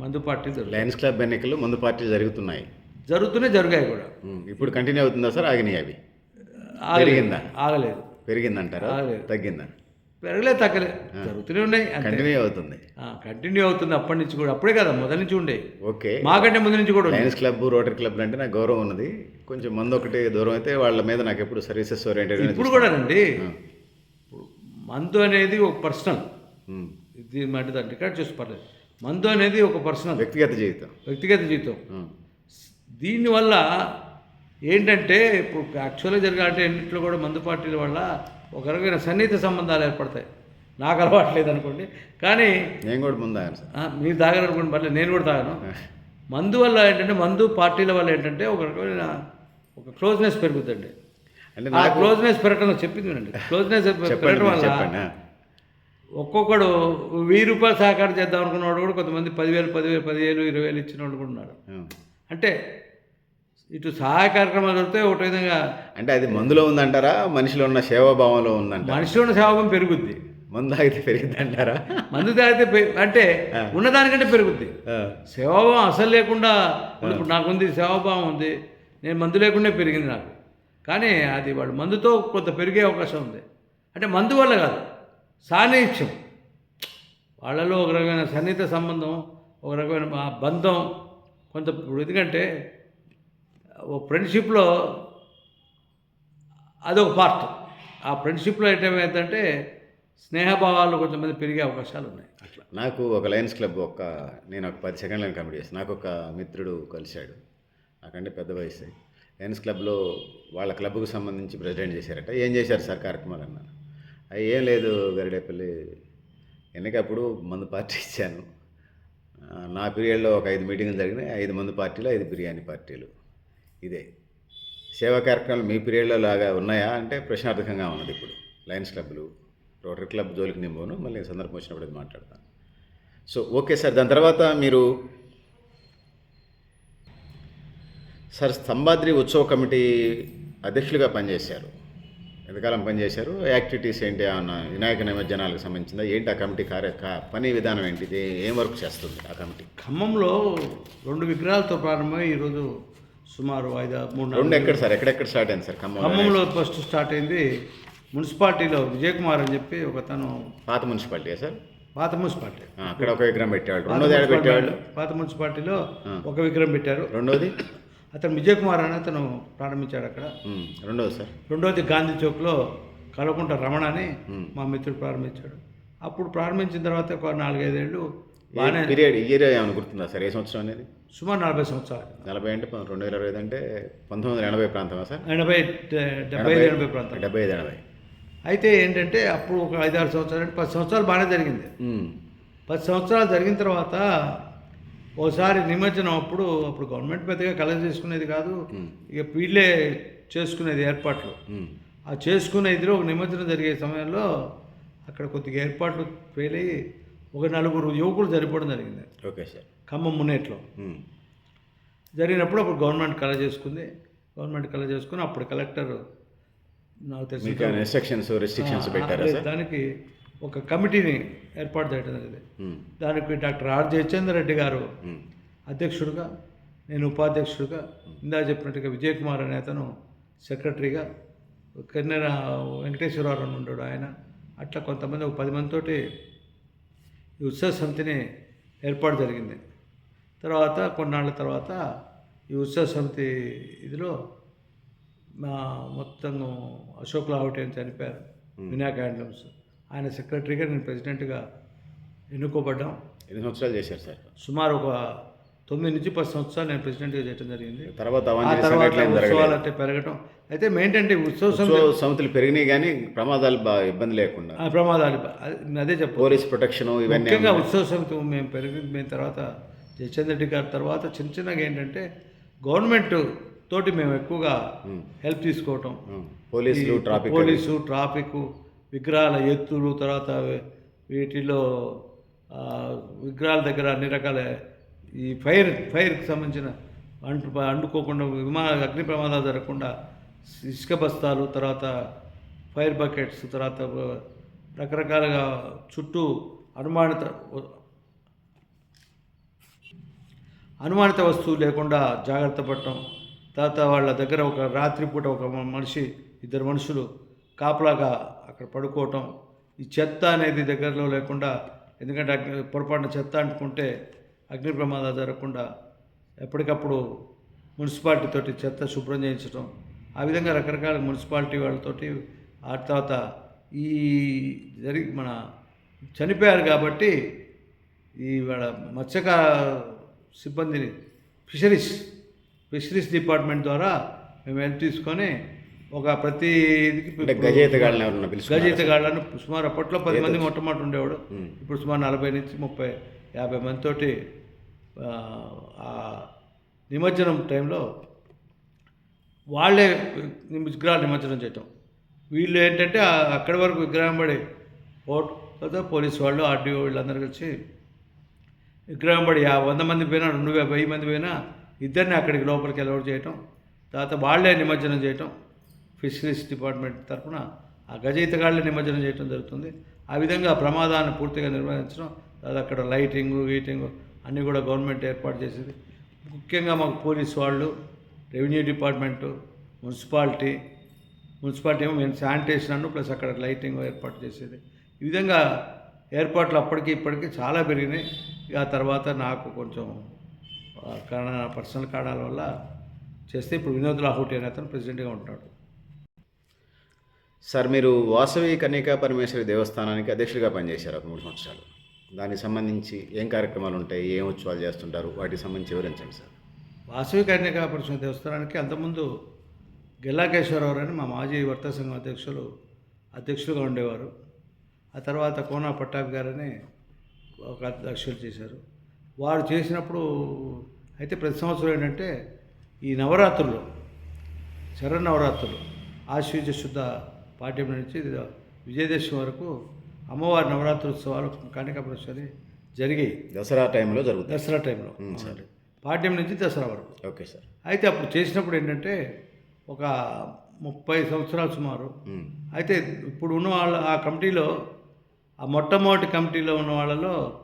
మందు పార్టీలు జరుగుతాయి లయన్స్ క్లబ్ ఎన్నికలు ముందు పార్టీలు జరుగుతున్నాయి. జరుగుతూనే జరిగాయి కూడా. ఇప్పుడు కంటిన్యూ అవుతుందా సార్? ఆగినాయి అవి. ఆగలేదు. పెరిగిందా? ఆగలేదు. పెరిగిందంటారా. తగ్గిందా? పెరగలే తగ్గలే. జరుగుతూనే ఉన్నాయి కంటిన్యూ అవుతుంది. కంటిన్యూ అవుతుంది అప్పటి నుంచి కూడా. అప్పుడే కదా మొదటి నుంచి ఉండే. ఓకే. మాకంటే ముందు నుంచి కూడా లయన్స్ క్లబ్ రోటరీ క్లబ్ అంటే నాకు గౌరవం ఉన్నది. కొంచెం మంది ఒకటి దూరం అయితే వాళ్ళ మీద నాకు ఎప్పుడు సర్వీసెస్ ఓరియంటెడ్ ఇప్పుడు కూడా అండి మందు అనేది ఒక పర్సనల్ ఇది మాట దాన్ని రికార్డ్ చేసి పర్లేదు. మందు అనేది ఒక పర్సనల్. వ్యక్తిగత జీవితం. వ్యక్తిగత జీవితం. దీనివల్ల ఏంటంటే ఇప్పుడు యాక్చువల్గా జరగాలంటే ఎన్నింటిలో కూడా మందు పార్టీల వల్ల ఒక రకమైన సన్నిహిత సంబంధాలు ఏర్పడతాయి. నాకు అలవాట్లేదు అనుకోండి కానీ నేను కూడా ముందు ఆ, మీరు తాగరనుకోండి పర్లేదు నేను కూడా తాగను. మందు వల్ల ఏంటంటే మందు పార్టీల వల్ల ఏంటంటే ఒక రకమైన ఒక క్లోజ్నెస్ పెరుగుతుంది అంటే ఆ క్లోజ్నెస్ పెరగడం చెప్పింది వినండి. క్లోజ్నెస్ పెరగడం వల్ల. ఒక్కొక్కడు వెయ్యి రూపాయలు సహకారం చేద్దాం అనుకున్నవాడు కూడా కొంతమంది పదివేలు పదివేలు పదివేలు ఇరవై వేలు ఇచ్చిన వాళ్ళు కూడా ఉన్నారు. అంటే ఇటు సహాయ కార్యక్రమాలు దొరికితే ఒక విధంగా అంటే అది మందులో ఉందంటారా? మనిషిలో ఉన్న సేవాభావంలో ఉందంటారా? మనిషిలో ఉన్న సేవకం పెరుగుద్ది. మందు తాగితే పెరిగిద్దంటారా? మందు తాగితే అంటే ఉన్నదానికంటే పెరుగుద్ది. సేవాభావం అసలు లేకుండా ఇప్పుడు నాకుంది సేవాభావం ఉంది నేను మందు లేకుండా పెరిగింది నాకు. కానీ అది వాడు మందుతో కొంత పెరిగే అవకాశం ఉంది. అంటే మందు వల్ల కాదు. సాన్నిహిత్యం. వాళ్ళలో ఒక రకమైన సన్నిహిత సంబంధం ఒక రకమైన బంధం కొంత ఎందుకంటే ఓ ఫ్రెండ్షిప్లో అదొక పార్ట్. ఆ ఫ్రెండ్షిప్లో ఏమవుతుందంటే స్నేహభావాలు కొంతమంది పెరిగే అవకాశాలు ఉన్నాయి. అట్లా. నాకు ఒక లయన్స్ క్లబ్ ఒక నేను ఒక పది సెకండ్ లైన్ కమిటీ చేస్తాను నాకు ఒక మిత్రుడు కలిశాడు. నాకంటే పెద్ద వయసు. లయన్స్ క్లబ్లో వాళ్ళ క్లబ్కు సంబంధించి ప్రెసిడెంట్ చేశారట. ఏం చేశారు సార్ కార్యక్రమాలు అన్నాను అవి ఏం లేదు గరిడేపల్లి. ఎన్నికప్పుడు మందు పార్టీ ఇచ్చాను. నా పీరియడ్లో ఒక ఐదు మీటింగ్లు జరిగినాయి. ఐదు మంది పార్టీలు ఐదు బిర్యానీ పార్టీలు. ఇదే. సేవా కార్యక్రమాలు మీ పీరియడ్లో లాగా ఉన్నాయా అంటే ప్రశ్నార్థకంగా ఉన్నది ఇప్పుడు. లయన్స్ క్లబ్లు రోటరీ క్లబ్ జోలికి నింబోను మళ్ళీ సందర్భం వచ్చినప్పుడు అది మాట్లాడతాను. So okay sir. దాని తర్వాత మీరు సార్ స్తంభాద్రి ఉత్సవ కమిటీ అధ్యక్షులుగా పనిచేశారు. ఎంతకాలం పనిచేశారు యాక్టివిటీస్ ఏంటి? అన్న వినాయక నిమజ్జనాలకు సంబంధించిందా? ఏంటి ఆ కమిటీ కార్య పని విధానం ఏంటి? ఏం వర్క్ చేస్తుంది ఆ కమిటీ? ఖమ్మంలో రెండు విగ్రహాలతో ప్రారంభమై ఈరోజు సుమారు ఐదు మూడు రెండు ఎక్కడ సార్? ఎక్కడెక్కడ స్టార్ట్ అయింది సార్ ఖమ్మం ఖమ్మంలో ఫస్ట్ స్టార్ట్ అయింది మున్సిపాలిటీలో విజయ్ కుమార్ అని చెప్పి ఒకతను పాత మున్సిపాలిటీ సార్? పాత మున్సిపాలిటీ. అక్కడ ఒక విగ్రహం పెట్టేవాళ్ళు. రెండోది పెట్టేవాళ్ళు? పాత మున్సిపాలిటీలో ఒక విగ్రహం పెట్టారు. రెండోది? అతను విజయ్ కుమార్ అని అతను ప్రారంభించాడు అక్కడ. రెండోది సార్. రెండోది గాంధీ చౌక్లో కలకుంట రమణ అని. మా మిత్రుడు ప్రారంభించాడు. అప్పుడు ప్రారంభించిన తర్వాత ఒక నాలుగైదేళ్ళు బాగానే పీరియడ్ ఇయర్ ఏమైనా గుర్తుందా సార్? ఏ సంవత్సరం అనేది? సుమారు నలభై సంవత్సరాలు. నలభై అంటే రెండు వేల ఇరవై అంటే పంతొమ్మిది వందల ఎనభై ప్రాంతమా సార్? ఎనభై డెబ్బై ఐదు ఎనభై ప్రాంతం. డెబ్బై ఐదు ఎనభై. అయితే ఏంటంటే అప్పుడు ఒక ఐదారు సంవత్సరాలు అంటే పది సంవత్సరాలు బాగానే జరిగింది. పది సంవత్సరాలు జరిగిన తర్వాత ఓసారి నిమజ్జనం అప్పుడు అప్పుడు గవర్నమెంట్ పెద్దగా కలెక్ట్ చేసుకునేది కాదు ఇక వీళ్ళే చేసుకునేది ఏర్పాట్లు. ఆ చేసుకునే ఇదిలో ఒక నిమజ్జనం జరిగే సమయంలో అక్కడ కొద్దిగా ఏర్పాట్లు ఫెయిల్ అయ్యి ఒక నలుగురు యువకులు చనిపోవడం జరిగింది. Okay sir. ఖమ్మం మున్నేట్లో ఉమ్, జరిగినప్పుడు అప్పుడు గవర్నమెంట్ కలెక్ట్ చేసుకుంది. గవర్నమెంట్ కలెక్ట్ చేసుకుని అప్పుడు కలెక్టర్ నాకు తెలిసి రెస్ట్రిక్షన్స్ రెస్ట్రిక్షన్స్ పెట్టారా దానికి ఒక కమిటీని ఏర్పాటు చేయడం జరిగింది. దానికి డాక్టర్ ఆర్ జయచంద్ర రెడ్డి గారు అధ్యక్షుడిగా నేను ఉపాధ్యక్షుడిగా ఇందా చెప్పినట్టుగా విజయ్ కుమార్ అనే అతను సెక్రటరీగా కిన్నెర వెంకటేశ్వరరావు అని ఉన్నాడు ఆయన. అట్లా కొంతమంది ఒక పది మందితోటి ఈ ఉత్సవ సమితిని ఏర్పాటు జరిగింది. తర్వాత కొన్నాళ్ళ తర్వాత ఈ ఉత్సవ సమితి ఇదిలో మొత్తం అశోక్ లావటి అని చనిపోయారు. వినాయక హ్యాండ్లూమ్స్ ఆయన సెక్రటరీగా నేను ప్రెసిడెంట్గా ఎన్నుకోబడ్డాం. ఎన్ని సంవత్సరాలు చేశారు సార్? సుమారు ఒక తొమ్మిది నుంచి పది సంవత్సరాలు నేను ప్రెసిడెంట్గా చేయడం జరిగింది. తర్వాత తర్వాత ఉత్సవాలు అంటే పెరగటం. అయితే ఏంటంటే ఉత్సవ సమితి ఉత్సవ సమితులు పెరిగినాయి కానీ ప్రమాదాలు బాగా ఇబ్బంది లేకుండా. ప్రమాదాలు అది- చెప్పు పోలీస్ ప్రొటెక్షన్ ఇవన్నీ ముఖ్యంగా ఉత్సవ సమితి మేము పెరిగి మేము తర్వాత జయచంద్ర రెడ్డి గారి తర్వాత చిన్న చిన్నగా ఏంటంటే గవర్నమెంట్ తోటి మేము ఎక్కువగా హెల్ప్ తీసుకోవటం. పోలీసులు ట్రాఫిక్ పోలీసు ట్రాఫిక్ విగ్రహాల ఎత్తులు తర్వాత వీటిలో విగ్రహాల దగ్గర అన్ని రకాల ఈ ఫైర్ ఫైర్కి సంబంధించిన అంటు అంటుకోకుండా విమాన అగ్ని ప్రమాదాలు జరగకుండా ఇసుక బస్తాలు తర్వాత ఫైర్ బకెట్స్ తర్వాత రకరకాలుగా చుట్టూ అనుమానిత అనుమానిత వస్తువు లేకుండా జాగ్రత్త పడటం తర్వాత వాళ్ళ దగ్గర ఒక రాత్రిపూట ఒక మనిషి ఇద్దరు మనుషులు కాపలాగా అక్కడ పడుకోవటం ఈ చెత్త అనేది దగ్గరలో లేకుండా ఎందుకంటే అగ్ని పొరపాటున చెత్త అంటుకుంటే అగ్ని ప్రమాదాలు జరగకుండా ఎప్పటికప్పుడు మున్సిపాలిటీతోటి చెత్త శుభ్రం చేయించడం ఆ విధంగా రకరకాల మున్సిపాలిటీ వాళ్ళతోటి ఆ తర్వాత ఈ జరిగి మన చనిపోయారు కాబట్టి ఈ వాళ్ళ మత్స్యక సిబ్బందిని ఫిషరీస్ ఫిషరీస్ డిపార్ట్మెంట్ ద్వారా మేము హెల్ప్ తీసుకొని ఒక ప్రతి గజయితగాళ్ళని ఎవరన్నా పిలుచుకున్నారా? గజయితగాళ్ళను సుమారు అప్పట్లో పది మంది మొట్టమొదటి ఉండేవాడు. ఇప్పుడు సుమారు నలభై నుంచి ముప్పై యాభై మందితోటి నిమజ్జనం టైంలో వాళ్ళే విగ్రహాలు నిమజ్జనం చేయటం వీళ్ళు ఏంటంటే అక్కడి వరకు విగ్రహం పడి తర్వాత పోలీసు వాళ్ళు ఆర్డీఓ వీళ్ళందరూ కలిసి విగ్రహం పడి వంద మంది పోయినా రెండు వెయ్యి మంది పోయినా ఇద్దరిని అక్కడికి లోపలికి అలౌట్ చేయటం తర్వాత వాళ్ళే నిమజ్జనం చేయటం ఫిషరీస్ డిపార్ట్మెంట్ తరఫున ఆ గజయితగాళ్ళే నిమజ్జనం చేయటం జరుగుతుంది. ఆ విధంగా ప్రమాదాన్ని పూర్తిగా నిర్వహించడం తర్వాత అక్కడ లైటింగ్ గీటింగ్ అన్నీ కూడా గవర్నమెంట్ ఏర్పాటు చేసేది. ముఖ్యంగా మాకు పోలీస్ వాళ్ళు రెవెన్యూ డిపార్ట్మెంటు మున్సిపాలిటీ మున్సిపాలిటీ ఏమో మేము శానిటేషన్ అన్ను ప్లస్ అక్కడ లైటింగ్ ఏర్పాటు చేసేది. ఈ విధంగా ఏర్పాట్లు అప్పటికి ఇప్పటికి చాలా పెరిగినాయి. ఆ తర్వాత నాకు కొంచెం ఆ, కారణ పర్సనల్ కారణాల వల్ల చేస్తే ఇప్పుడు వినోద్ లాహోటి అనే అతను ప్రెసిడెంట్గా ఉంటాడు. సార్ మీరు వాసవి కన్యకా పరమేశ్వరి దేవస్థానానికి అధ్యక్షుడిగా పనిచేశారు ఒక మూడు సంవత్సరాలు. దానికి సంబంధించి ఏం కార్యక్రమాలు ఉంటాయి ఏం ఉత్సవాలు చేస్తుంటారు వాటికి సంబంధించి వివరించండి సార్. వాసవి కన్యకా పరిషత్ దేవస్థానానికి అంతకుముందు గెల్లాకేశ్వరరావు అని మా మాజీ వర్త సంఘం అధ్యక్షులు అధ్యక్షులుగా ఉండేవారు. ఆ తర్వాత కోనా పట్టాభి గారని ఒక అధ్యక్షులు చేశారు. వారు చేసినప్పుడు అయితే ప్రతి సంవత్సరం ఏంటంటే ఈ నవరాత్రులు శరన్నవరాత్రులు ఆశ్వీజ శుద్ధ పాఠ్యం నుంచి విజయదశమి వరకు అమ్మవారి నవరాత్రోత్సవాలు కన్యకాపరేశ్వరి జరిగాయి దసరా టైంలో జరుగుతాయి. దసరా టైంలో. సరే. పాఠ్యం నుంచి దసరా వరకు. Okay sir. అయితే అప్పుడు చేసినప్పుడు ఏంటంటే ఒక ముప్పై సంవత్సరాలు సుమారు. అయితే ఇప్పుడు ఉన్న వాళ్ళ ఆ కమిటీలో ఆ మొట్టమొదటి కమిటీలో ఉన్న వాళ్ళలో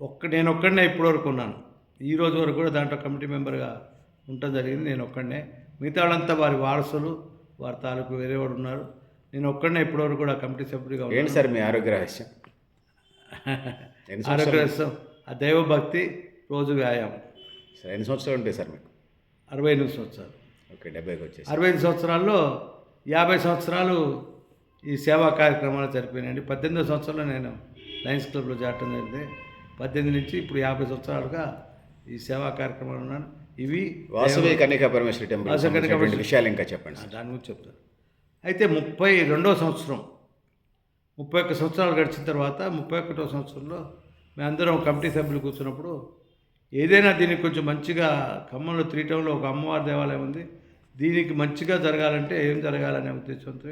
ఒక్క నేను ఒక్కడనే ఇప్పటివరకు ఉన్నాను. ఈ రోజు వరకు కూడా దాంట్లో కమిటీ మెంబర్గా ఉండటం జరిగింది. నేను ఒక్కడనే. మిగతా వాళ్ళంతా వారి వారసులు వారి తాలూకు వేరే వాడు ఉన్నారు. నేను ఒక్కడనే ఇప్పటివరకు కూడా కమిటీ సభ్యుడిగా ఏంటి సార్ మీ ఆరోగ్య రహస్యం? సంవత్సరాలు? ఆరోగ్యరసం ఆ దైవభక్తి రోజు వ్యాయామం. సార్ ఎన్ని సంవత్సరాలు ఉంటాయి సార్ మీకు? అరవై ఎనిమిది సంవత్సరాలు. ఓకే డెబ్బైకి వచ్చేసి అరవై ఐదు సంవత్సరాల్లో యాభై సంవత్సరాలు ఈ సేవా కార్యక్రమాలు జరిపినాయండి. పద్దెనిమిదో సంవత్సరంలో నేను లయన్స్ క్లబ్లో చేరటం జరిగింది. పద్దెనిమిది నుంచి ఇప్పుడు యాభై సంవత్సరాలుగా ఈ సేవా కార్యక్రమాలు ఉన్నాను. ఇవి వాసవి కన్యకా పరమేశ్వరి టెంపుల్ వాసవి విషయాలు ఇంకా చెప్పండి దాని గురించి చెప్తాను. అయితే ముప్పై రెండో సంవత్సరం ముప్పై ఒక్క సంవత్సరాలు గడిచిన తర్వాత ముప్పై ఒకటో సంవత్సరంలో మేమందరం కమిటీ సభ్యులు కూర్చున్నప్పుడు ఏదైనా దీనికి కొంచెం మంచిగా ఖమ్మంలో త్రీ టౌన్లో ఒక అమ్మవారి దేవాలయం ఉంది. దీనికి మంచిగా జరగాలంటే ఏం జరగాలనే ఉద్దేశంతో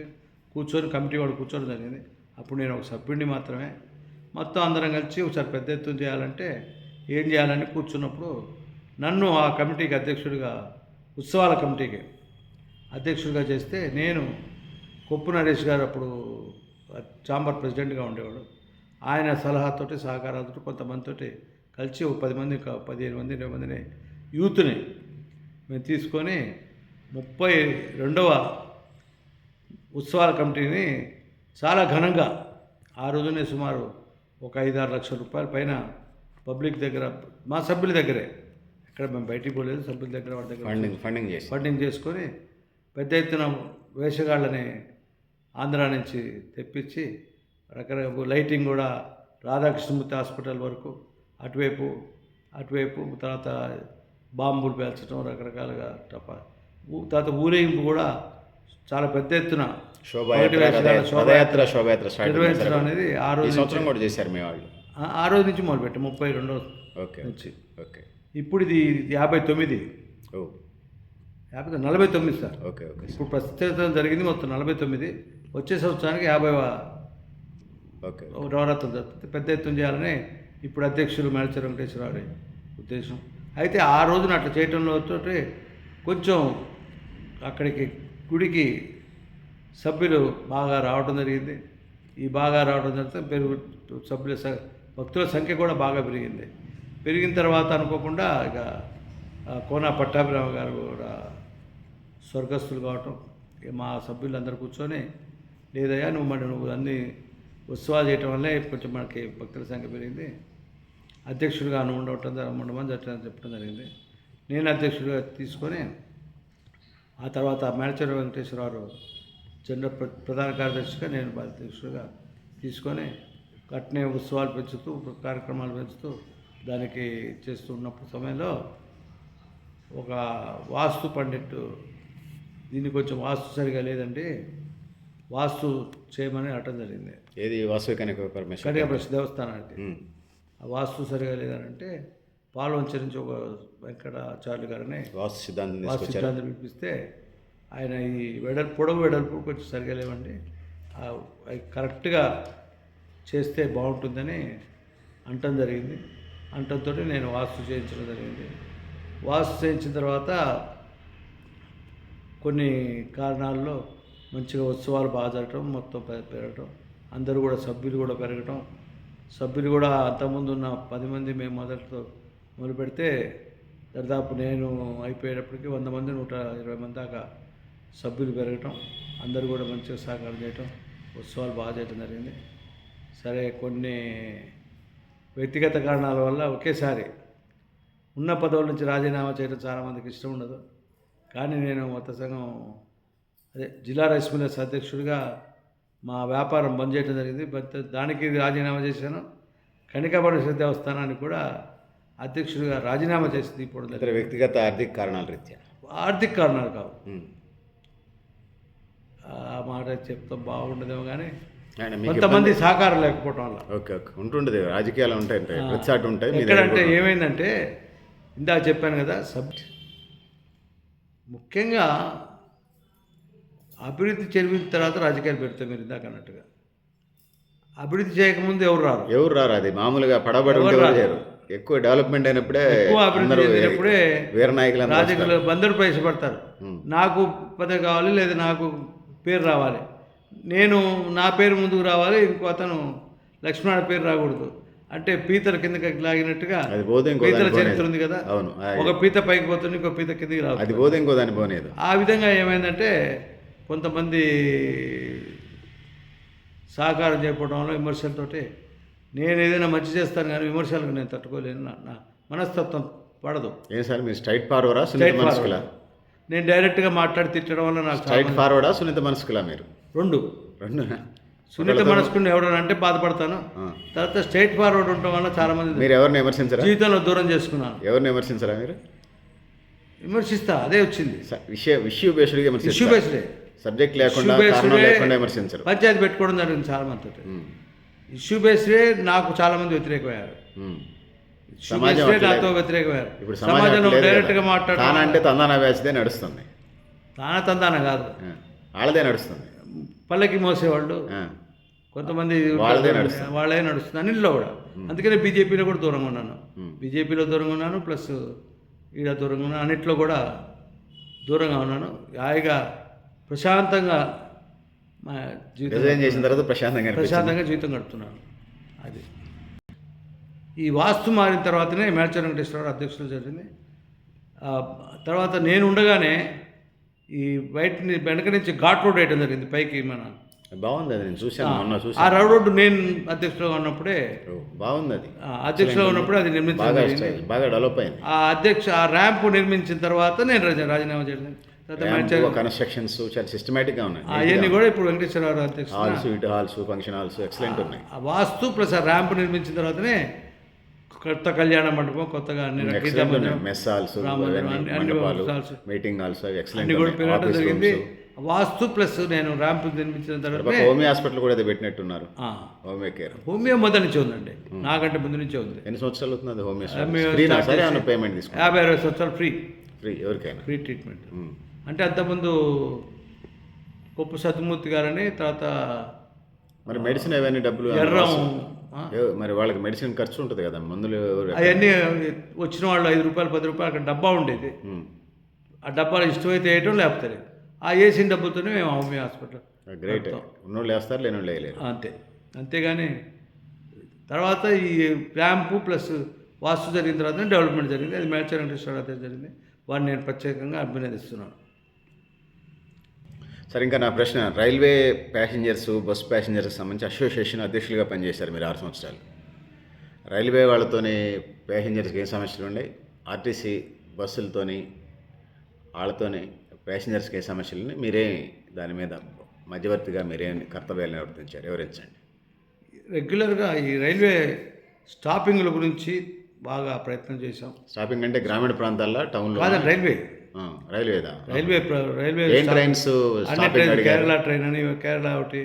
కూర్చొని కమిటీ వాడు కూర్చోవడం జరిగింది. అప్పుడు నేను ఒక సభ్యుడిని మాత్రమే. మొత్తం అందరం కలిసి ఒకసారి పెద్ద ఎత్తున చేయాలంటే ఏం చేయాలని కూర్చున్నప్పుడు నన్ను ఆ కమిటీకి అధ్యక్షుడిగా ఉత్సవాల కమిటీకి అధ్యక్షుడిగా చేస్తే నేను కొప్పు నరేష్ గారు అప్పుడు చాంబర్ ప్రెసిడెంట్గా ఉండేవాడు. ఆయన సలహాతోటి సహకారాలతో కొంతమందితోటి కలిసి ఒక పది మంది పదిహేను మంది ఇరవై మందిని యూత్ని మేము తీసుకొని ముప్పై రెండవ ఉత్సవాల కమిటీని చాలా ఘనంగా ఆ రోజునే సుమారు ఒక ఐదారు లక్షల రూపాయల పైన పబ్లిక్ దగ్గర మా సభ్యుల దగ్గరే ఎక్కడ మేము బయటికి పోలేదు సభ్యుల దగ్గర వాళ్ళ దగ్గర ఫండింగ్ ఫండింగ్ చేసి. ఫండింగ్ చేసుకొని పెద్ద ఎత్తున వేషగాళ్ళని ఆంధ్రా నుంచి తెప్పించి రకరకాల లైటింగ్ కూడా రాధాకృష్ణమూర్తి హాస్పిటల్ వరకు అటువైపు అటువైపు తర్వాత బాంబులు పేల్చడం రకరకాలుగా ఊ- తర్వాత ఊరేగింపు కూడా చాలా పెద్ద ఎత్తున శోభాయాత్ర శోభాయాత్ర. నిర్వహించడం అనేది ఆ రోజు సంవత్సరం కూడా చేశారు మీ వాళ్ళు? ఆ- రోజు నుంచి మొదలుపెట్టి ముప్పై రెండో ఓకే నుంచి. ఓకే. ఇప్పుడు ఇది యాభై తొమ్మిది. ఓ. యాభై నలభై తొమ్మిది సార్. ఓకే ఓకే ఇప్పుడు ప్రస్తుతం జరిగింది మొత్తం నలభై తొమ్మిది. వచ్చే సంవత్సరానికి యాభై ఓకే. నవరాత్రులు జరుగుతుంది పెద్ద ఎత్తున చేయాలని ఇప్పుడు అధ్యక్షులు మేడ్చర్ వెంకటేశ్వరరావు గారి ఉద్దేశం. అయితే ఆ రోజున అట్లా చేయటంలో తోటి కొంచెం అక్కడికి గుడికి సభ్యులు బాగా రావడం జరిగింది. ఈ బాగా రావడం జరిగితే పెరుగు సభ్యుల స- భక్తుల సంఖ్య కూడా బాగా పెరిగింది. పెరిగిన తర్వాత అనుకోకుండా ఇక కోనా పట్టాభిరావు పట్టాభిరామ గారు కూడా స్వర్గస్థులు కావటం ఇక మా సభ్యులందరూ కూర్చొని లేదయ్యా నువ్వు మరి నువ్వు అన్ని ఉత్సవాలు చేయటం వల్లే కొంచెం మనకి భక్తుల సంఖ్య పెరిగింది. అధ్యక్షుడిగా నువ్వు ఉండటం ఉండమని చెప్పడం చెప్పడం జరిగింది. నేను అధ్యక్షుడిగా తీసుకొని ఆ తర్వాత మేనేజర్ వెంకటేశ్వరరావు జనరల్ ప్ర- ప్రధాన కార్యదర్శిగా నేను అధ్యక్షుడిగా తీసుకొని అట్నే ఉత్సవాలు పెంచుతూ కార్యక్రమాలు పెంచుతూ దానికి చేస్తూ ఉన్నప్పుడు సమయంలో ఒక వాస్తు పండిట్టు దీన్ని కొంచెం వాస్తు సరిగా లేదండి వాస్తు చేయమని అటం జరిగింది. ఏది? వాసవి కనుక పరమేశ్వర కడిగప్రశ్ దేవస్థానానికి. ఆ వాస్తు సరిగా లేదనంటే పాల్వంచ నుంచి ఒక వెంకటాచార్యులు గారిని వాస్తు సిద్ధాంతం వాస్తు సిద్ధాంతం పిలిపిస్తే ఆయన ఈ వెడల్పు పొడవు వెడల్పు కొంచెం సరిగా లేవండి. కరెక్ట్గా చేస్తే బాగుంటుందని అంటం జరిగింది. అంటంతో నేను వాస్తు చేయించడం జరిగింది. వాస్తు చేయించిన తర్వాత కొన్ని కారణాల్లో మంచిగా ఉత్సవాలు బాగా జరగటం మొత్తం పెరగటం అందరూ కూడా సభ్యులు కూడా పెరగటం సభ్యులు కూడా అంతకుముందు ఉన్న పది మంది మేము మొదటితో మొదలు పెడితే దాదాపు నేను అయిపోయేటప్పటికి వంద మంది నూట ఇరవై మంది దాకా సభ్యులు పెరగటం అందరూ కూడా మంచిగా సహకారం చేయటం ఉత్సవాలు బాగా చేయటం జరిగింది. సరే కొన్ని వ్యక్తిగత కారణాల వల్ల ఒకేసారి ఉన్న పదవుల నుంచి రాజీనామా చేయడం చాలామందికి ఇష్టం ఉండదు. కానీ నేను మొత్త సంఘం అదే జిల్లా రైస్ మిల్లర్స్ అధ్యక్షుడిగా మా వ్యాపారం బంద్ చేయడం జరిగింది. బట్ దానికి రాజీనామా చేశాను. కనికాపరమేశ్వర దేవస్థానానికి కూడా అధ్యక్షుడిగా రాజీనామా చేసి తీసుకోవడం ఇతర వ్యక్తిగత ఆర్థిక కారణాల రీత్యా? ఆర్థిక కారణాలు కావు. ఆ మాట చెప్తే బాగుండదేమో కానీ కొంతమంది సహకారం లేకపోవటం వల్ల. Okay okay. ఉంటుండదు. రాజకీయాలు ఉంటాయి ఉంటాయి. ప్రతి చాటు ఉంటాయి ఎక్కడంటే కూడా ఏమైందంటే ఇందాక చెప్పాను కదా సబ్ ముఖ్యంగా అభివృద్ధి చెందిన తర్వాత రాజకీయాలు పెడతాం మీరు ఇందాక అన్నట్టుగా. అభివృద్ధి చేయకముందు ఎవరు రారు? ఎవరు రారు అది? మామూలుగా పడబడి రారు. చేయరు. ఎక్కువ డెవలప్మెంట్ అయినప్పుడే ఎక్కువ అభివృద్ధి అందరూ చెందినప్పుడే వీర నాయకులు రాజకీయాలు బందరు ప్రవేశపడతారు. నాకు పదవి కావాలి లేదా నాకు పేరు రావాలి. నేను నా పేరు ముందుకు రావాలి ఇంకో అతను లక్ష్మణ పేరు రాకూడదు. అంటే పీతల కిందకి లాగినట్టుగా పీతల చరిత్ర. ఉంది కదా. అవును ఒక పీత పైకి పోతుంది ఇంకో పీత కిందికి రాదు. అది పోతే ఇంకో దాన్ని పోనేది. ఆ విధంగా ఏమైందంటే కొంతమంది సహకారం వల్ల విమర్శలతోటి నేను ఏదైనా మంచి చేస్తాను కానీ విమర్శలకు నేను తట్టుకోలేను నా మనస్తత్వం పడదు. ఏం సార్ మీరు స్ట్రైట్ ఫార్వర్డా సునీత స్ట్రైట్ మనసుకులా? నేను డైరెక్ట్గా మాట్లాడి తిట్టడం వల్ల నాకు స్ట్రైట్ ఫార్వర్డా సునీత మనసుకులా మీరు? రెండు. రెండు. సున్నిత మనసుకుని ఎవడని అంటే బాధపడతాను. తర్వాత స్ట్రైట్ ఫార్వర్డ్ ఉండటం వల్ల చాలా మంది మీరు ఎవరిని విమర్శించరా? జీవితంలో దూరం చేసుకున్నాను. ఎవరిని విమర్శించరా మీరు? విమర్శిస్తా అదే వచ్చింది. విషయ ఇష్యూ బేస్డే సబ్జెక్ట్ లేకుండా కారణం విమర్శించరు. పంచాయతీ పెట్టుకోవడం జరిగింది చాలా ఉమ్, ఇష్యూ బేస్డే నాకు చాలా మంది వ్యతిరేకమయ్యారు. సమాజం నాతో. వ్యతిరేకమయ్యారు. ఇప్పుడు సమాజం సమాజంలో డైరెక్ట్గా తానా అంటే తందానా వ్యాసిదే నడుస్తుంది. తాన తందాన కాదు. వాళ్ళదే నడుస్తుంది. పల్లకి మోసేవాళ్ళు. కొంతమంది వాళ్ళదే నడుస్తుంది. వాళ్ళే నడుస్తుంది. అన్నింటిలో కూడా. అందుకనే బీజేపీలో కూడా దూరంగా ఉన్నాను. బీజేపీలో దూరంగా ఉన్నాను ప్లస్ ఈడ దూరంగా ఉన్నాను. అన్నిట్లో కూడా దూరంగా ఉన్నాను. హాయిగా ప్రశాంతంగా మా జీవితం చేసిన తర్వాత ప్రశాంతంగా ప్రశాంతంగా జీవితం గడుపుతున్నాను. అది. ఈ వాస్తు మారిన తర్వాతనే మేడ్చల్ వెంకటేశ్వరరావు అధ్యక్షులు జరిగింది. తర్వాత నేను ఉండగానే ఈ బయట వెనక నుంచి ఘాట్ రోడ్ వేయడం జరిగింది పైకి మన బాగుంది అది నేను చూశాను మొన్న ఆ చూశాను రోడ్ రోడ్డు నేను అధ్యక్షులుగా ఉన్నప్పుడే బాగుంది అది ఆ, అధ్యక్షులుగా ఉన్నప్పుడే అది నిర్మించడం బాగా డెవలప్ అయింది. ఆ అధ్యక్ష ఆ ర్యాంపు నిర్మించిన తర్వాత నేను రాజీ- రాజీనామా మేడ్చల్ కన్స్ట్రక్షన్స్ చాలా సిస్టమేటిక్గా ఉన్నాయి అవన్నీ కూడా ఇప్పుడు వెంకటేశ్వరరావు హాల్స్ ఇటు హాల్స్ ఫంక్షన్ హాల్స్ ఎక్సలెంట్ ఉన్నాయి. ఆ వాస్తు ప్లస్ ఆ ర్యాంప్ నిర్మించిన తర్వాతనే కొత్త కళ్యాణ మండపం కొత్తగా అన్ని మెస్ హాల్స్. మీటింగ్ హాల్స్ అన్ని కూడా పెరగడం జరిగింది. వాస్తు ప్లస్ నేను ర్యాంప్ నిర్మించిన తర్వాత హోమియో హాస్పిటల్ కూడా పెట్టినట్టున్నారు. Homeo care. హోమియో మొదటి నుంచి ఉందండి. నాకంటే ముందు నుంచే ఉంది. ఎన్ని సంవత్సరాలు అవుతుంది హోమియో పేమెంట్ తీసుకుంటాం యాభై అరవై సంవత్సరాలు ఫ్రీ ఫ్రీ ఎవరికైనా. ఫ్రీ ట్రీట్మెంట్ ఉమ్. అంటే అంతకుముందు కొప్పు సత్యమూర్తి గారని తర్వాత మరి మెడిసిన్ అవన్నీ డబ్బులు ఎర్రం మరి వాళ్ళకి మెడిసిన్ ఖర్చు ఉంటుంది కదా మందులు అవన్నీ వచ్చిన వాళ్ళు ఐదు రూపాయలు పది రూపాయలు అక్కడ డబ్బా ఉండేది. ఆ డబ్బాలు ఇష్టమైతే వేయటం లేకపోతే. ఆ వేసిన డబ్బుతోనే మేము హోమియో హాస్పిటల్ గ్రేట్. ఉన్నోళ్ళు వేస్తారు లేని వేయలేరు. అంతే. అంతేగాని తర్వాత ఈ ర్యాంపు ప్లస్ వాస్తు జరిగిన తర్వాత డెవలప్మెంట్ జరిగింది. అది వెంకటేశ్వర అయితే జరిగింది. వారిని నేను ప్రత్యేకంగా అభినందిస్తున్నాను. సార్ ఇంకా నా ప్రశ్న రైల్వే ప్యాసింజర్స్ బస్ ప్యాసింజర్స్ సంబంధించి అసోసియేషన్ అధ్యక్షులుగా పనిచేశారు మీరు ఆరు సంవత్సరాలు రైల్వే వాళ్ళతోని ప్యాసింజర్స్కి ఏం సమస్యలు ఉన్నాయి? ఆర్టీసీ బస్సులతోని వాళ్ళతోని ప్యాసింజర్స్కి ఏ సమస్యలు ఉన్నాయి? మీరే దాని మీద మధ్యవర్తిగా మీరేం కర్తవ్యాలు నిర్వర్తించారు. వివరించండి. రెగ్యులర్గా ఈ రైల్వే స్టాపింగ్ల గురించి బాగా ప్రయత్నం చేశాం. స్టాపింగ్ అంటే గ్రామీణ ప్రాంతాల్లో టౌన్లో railway. రైల్వేదా railway railway trains Kerala train అని కేరళ ఒకటి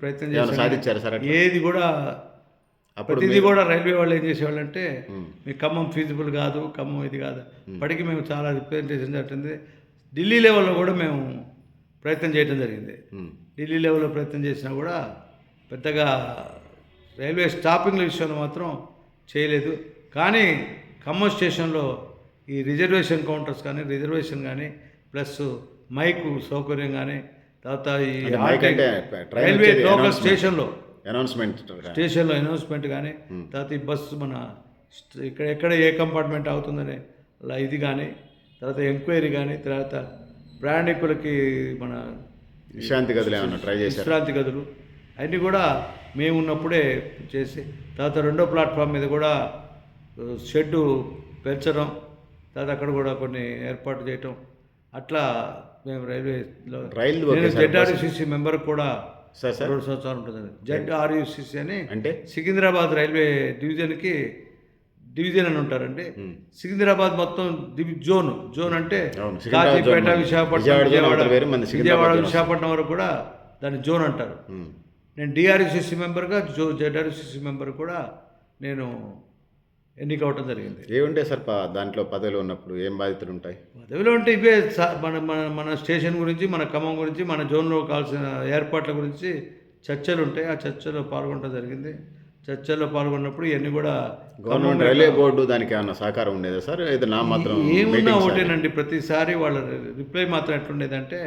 ప్రయత్నం చేశాం సాధించారు సార్ ఏది కూడా అప్పుడు ప్రతిదీ కూడా రైల్వే వాళ్ళు ఏం చేసేవాళ్ళు అంటే. మీ ఖమ్మం ఫీజిబుల్ కాదు ఖమ్మం ఇది కాదు. ఇప్పటికీ మేము చాలా రిప్రజెంటేషన్ జరిగింది ఢిల్లీ లెవెల్లో కూడా మేము ప్రయత్నం చేయడం జరిగింది. ఢిల్లీ లెవెల్లో ప్రయత్నం చేసినా కూడా పెద్దగా రైల్వే స్టాపింగ్ల విషయంలో మాత్రం చేయలేదు. కానీ ఖమ్మం స్టేషన్లో ఈ రిజర్వేషన్ కౌంటర్స్ కానీ రిజర్వేషన్ కానీ ప్లస్ మైకు సౌకర్యం కానీ తర్వాత ఈ రైల్వే లోకల్. స్టేషన్లో. అనౌన్స్మెంట్ స్టేషన్లో అనౌన్స్మెంట్ కానీ తర్వాత ఈ బస్సు మన ఇక్కడ ఎక్కడ ఏ కంపార్ట్మెంట్ అవుతుందనే అలా ఇది కానీ తర్వాత ఎంక్వైరీ కానీ తర్వాత ప్రయాణికులకి మన విశ్రాంతి గదులు ఏమన్నా ట్రై చేశారు? విశ్రాంతి గదులు అన్నీ కూడా మేము ఉన్నప్పుడే చేసి తర్వాత రెండో ప్లాట్ఫామ్ మీద కూడా షెడ్డు పెంచడం తర్వాత అక్కడ కూడా కొన్ని ఏర్పాటు చేయటం. అట్లా మేము రైల్వేలో రైలు ఓకే నేను జెడ్ఆర్యూసీసీ మెంబర్ కూడా సార్ సార్. రెండు సంవత్సరాలు ఉంటుంది. జెడ్ఆర్యూసీసీ అని అంటే? సికింద్రాబాద్ రైల్వే డివిజన్కి డివిజన్ అని ఉంటారండి. సికింద్రాబాద్ మొత్తం జోన్. జోన్ అంటే కాజీపేట. విశాఖపట్నం విజయవాడ విశాఖపట్నం వరకు కూడా దాన్ని జోన్ అంటారు. నేను డిఆర్యూసీసీ మెంబర్గా జో జెడ్ఆర్యూసీసీ మెంబర్ కూడా నేను ఎన్నిక అవటం జరిగింది. ఏముంటాయి సార్ దాంట్లో పదవిలో ఉన్నప్పుడు ఏం బాధ్యతలు ఉంటాయి? పదవిలో అంటే ఇవే మన మన మన స్టేషన్ గురించి మన ఖమ్మం గురించి మన జోన్లో కావాల్సిన ఏర్పాట్ల గురించి చర్చలు ఉంటాయి. ఆ చర్చలో పాల్గొనడం జరిగింది. చర్చల్లో పాల్గొన్నప్పుడు ఇవన్నీ కూడా గవర్నమెంట్ రైల్వే బోర్డు దానికి ఏమన్నా సహకారం ఉండేదా సార్? ఇది నా మాత్రం ఏమున్నా? ఒకటేనండి ప్రతిసారి వాళ్ళ రిప్లై మాత్రం ఎట్లుండేదంటే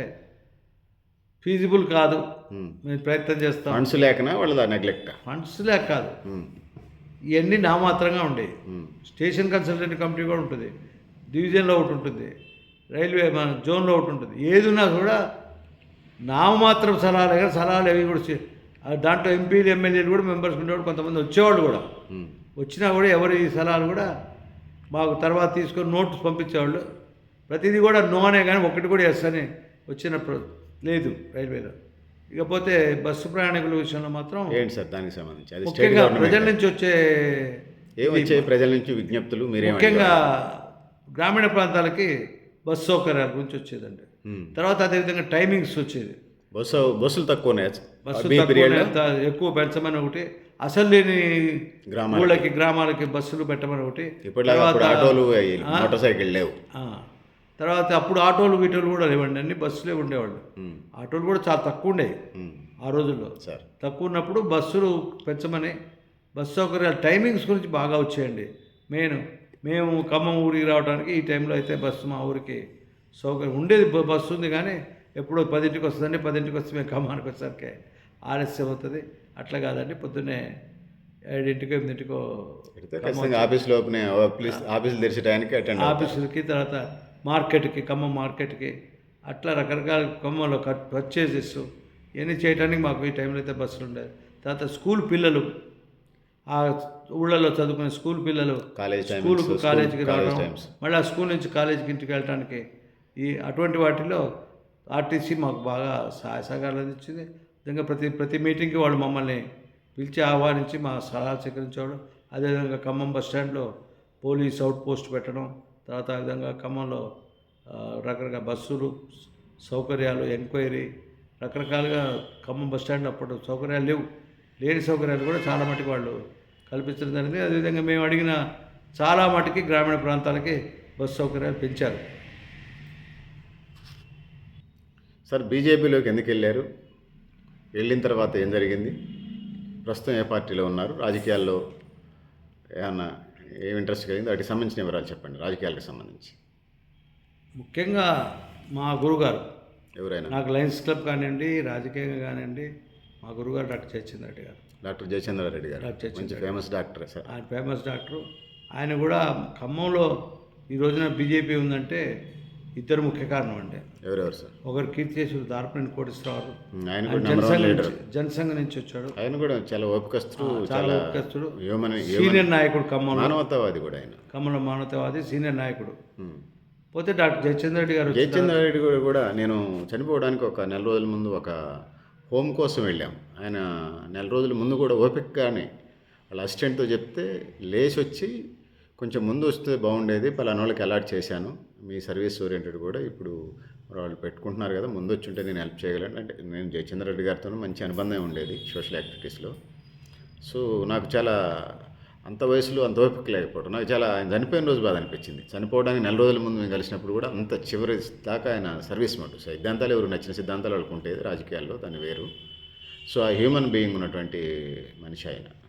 ఫీజిబుల్ కాదు. మేము. ప్రయత్నం చేస్తాం. ఫండ్స్ లేకనా వాళ్ళ నెగ్లెక్ట్? ఫండ్స్ లేక కాదు. ఇవన్నీ నామాత్రంగా ఉండేవి. స్టేషన్ కన్సల్టెంట్ కమిటీ కూడా ఉంటుంది. డివిజన్లో ఒకటి ఉంటుంది. రైల్వే మన జోన్లో ఒకటి ఉంటుంది. ఏది ఉన్నా కూడా నామమాత్రం సలహాలు కానీ సలహాలు అవి కూడా దాంట్లో ఎంపీలు ఎమ్మెల్యేలు కూడా మెంబర్స్ ఉండేవాడు కొంతమంది వచ్చేవాళ్ళు కూడా. వచ్చినా కూడా ఎవరి సలహాలు కూడా మాకు తర్వాత తీసుకొని నోట్స్ పంపించేవాళ్ళు. ప్రతిదీ కూడా నో అనే కానీ ఒకటి కూడా ఎస్ అని వచ్చినప్పుడు లేదు రైల్వేలో. ఇకపోతే బస్సు ప్రయాణికుల విషయంలో మాత్రం ఏంటి సార్ దానికి సంబంధించి? అది ముఖ్యంగా ప్రజల నుంచి వచ్చే ఏం వచ్చాయి ప్రజల నుంచి విజ్ఞప్తులు మీరేం ముఖ్యంగా గ్రామీణ ప్రాంతాలకి బస్సు సౌకర్యాల గురించి వచ్చేదండి. తర్వాత అదేవిధంగా టైమింగ్స్ వచ్చేది. బస్సు బస్సులు తక్కువ ఉన్నాయి బస్సు ఎక్కువ పెంచమని ఒకటి. అసలు లేని గ్రామాలకి. గ్రామాలకి బస్సులు పెట్టమని ఒకటి. ఆటోలు మోటార్ సైకిల్ లేవు. తర్వాత అప్పుడు ఆటోలు వీటోలు కూడా లేవండి అన్ని బస్సులే ఉండేవాళ్ళు. ఆటోలు కూడా చాలా తక్కువ ఉండేవి ఆ రోజుల్లో. సార్. తక్కువ ఉన్నప్పుడు బస్సులు పెంచమని బస్సు సౌకర్యాలు టైమింగ్స్ గురించి బాగా వచ్చేయండి. మెయిన్ మేము ఖమ్మం ఊరికి రావడానికి ఈ టైంలో అయితే బస్సు మా ఊరికి సౌకర్యం ఉండేది. బస్సు ఉంది కానీ ఎప్పుడో పదింటికి వస్తుందండి పదింటికి వస్తే మేము ఖమ్మానికి వచ్చేసరికి ఆలస్యం అవుతుంది. అట్లా కాదండి పొద్దున్నే ఏడింటికో ఎనిమిదింటికో ఆఫీస్లో ఆఫీసులు తెరిచే టైంకి ఆఫీసులకి తర్వాత మార్కెట్కి ఖమ్మం మార్కెట్కి అట్లా రకరకాల ఖమ్మంలో కట్ పర్చేజెస్ ఇవన్నీ చేయడానికి మాకు ఈ టైంలో అయితే బస్సులు ఉండేది తర్వాత స్కూల్ పిల్లలు ఆ ఊళ్ళలో చదువుకునే స్కూల్ పిల్లలు కాలేజ్ స్కూల్కు కాలేజీకి కాలేజ్ రావడం మళ్ళీ ఆ స్కూల్ నుంచి కాలేజీకి ఇంటికి వెళ్ళడానికి ఈ అటువంటి వాటిలో ఆర్టీసీ మాకు బాగా సహాయ సహకారాలు అందించింది. విధంగా ప్రతి ప్రతి మీటింగ్కి వాళ్ళు మమ్మల్ని పిలిచి ఆహ్వానించి మా సలహాలు సేకరించేవాడు అదేవిధంగా ఖమ్మం బస్ స్టాండ్లో పోలీస్ అవుట్ పోస్ట్ పెట్టడం తర్వాత ఆ విధంగా ఖమ్మంలో రకరకాల బస్సులు సౌకర్యాలు ఎంక్వైరీ రకరకాలుగా ఖమ్మం బస్ స్టాండ్ అప్పుడు సౌకర్యాలు లేవు. లేని సౌకర్యాలు కూడా చాలా మటుకు వాళ్ళు కల్పించడం జరిగింది. అదేవిధంగా మేము అడిగిన చాలా మటుకి గ్రామీణ ప్రాంతాలకి బస్సు సౌకర్యాలు పెంచారు. సార్ బీజేపీలోకి ఎందుకు వెళ్ళారు? వెళ్ళిన తర్వాత ఏం జరిగింది? ప్రస్తుతం ఏ పార్టీలో ఉన్నారు? రాజకీయాల్లో ఏమన్నా ఏం ఇంట్రెస్ట్ కలిగింది? వాటికి సంబంధించిన వివరాలు చెప్పండి రాజకీయాలకు సంబంధించి. ముఖ్యంగా మా గురుగారు. ఎవరైనా? నాకు లయన్స్ క్లబ్ కానివ్వండి రాజకీయంగా కానివ్వండి మా గురుగారు డాక్టర్ చచ్చిందరెడ్డి గారు. డాక్టర్ జయచంద్రారెడ్డి గారు. డాక్టర్ మంచి ఫేమస్ డాక్టర్ సార్. ఆయన ఫేమస్ డాక్టరు ఆయన కూడా ఖమ్మంలో ఈ రోజున బీజేపీ ఉందంటే ఇద్దరు ముఖ్య కారణం అండి ఎవరెవరు సార్? ఒకరు కీర్తిశేషులు దార్పణి కోటేశ్వరరావు ఆయన జనసంఘ నుంచి జనసంఘ నుంచి వచ్చాడు. ఆయన కూడా చాలా ఓపికస్తుడు చాలా ఓపికస్తుడు. సీనియర్ నాయకుడు ఖమ్మంలో. మానవతావాది కూడా ఆయన. ఖమ్మంలో మానవతావాది సీనియర్ నాయకుడు. పోతే డాక్టర్ జయచంద్ర రెడ్డి గారు జయచంద్ర రెడ్డి కూడా కూడా నేను చనిపోవడానికి ఒక నెల రోజుల ముందు ఒక హోమ్ కోసం వెళ్ళాం. ఆయన నెల రోజుల ముందు కూడా ఓపికగానే వాళ్ళ అసిస్టెంట్తో చెప్తే లేచి వచ్చి కొంచెం ముందు వస్తే బాగుండేది. పలానా వాళ్ళకి అలాట్ చేశాను. మీ సర్వీస్ ఓరియంటెడ్ కూడా ఇప్పుడు వాళ్ళు పెట్టుకుంటున్నారు కదా ముందు వచ్చి ఉంటే నేను హెల్ప్ చేయగలను. అంటే నేను జయచంద్ర రెడ్డి గారితో మంచి అనుబంధం ఉండేది సోషల్ యాక్టివిటీస్లో. సో నాకు చాలా అంత వయసులో అంత ఓపిక లేకపోవడం నాకు చాలా ఆయన చనిపోయిన రోజు బాధ అనిపించింది. చనిపోవడానికి నెల రోజుల ముందు మేము కలిసినప్పుడు కూడా అంత చివరి దాకా ఆయన సర్వీస్ మటు. సిద్ధాంతాలు ఎవరు నచ్చిన సిద్ధాంతాలు వాళ్ళకు ఉంటాయి రాజకీయాల్లో దాన్ని వేరు. సో ఆ హ్యూమన్ బీయింగ్ ఉన్నటువంటి మనిషి ఆయన.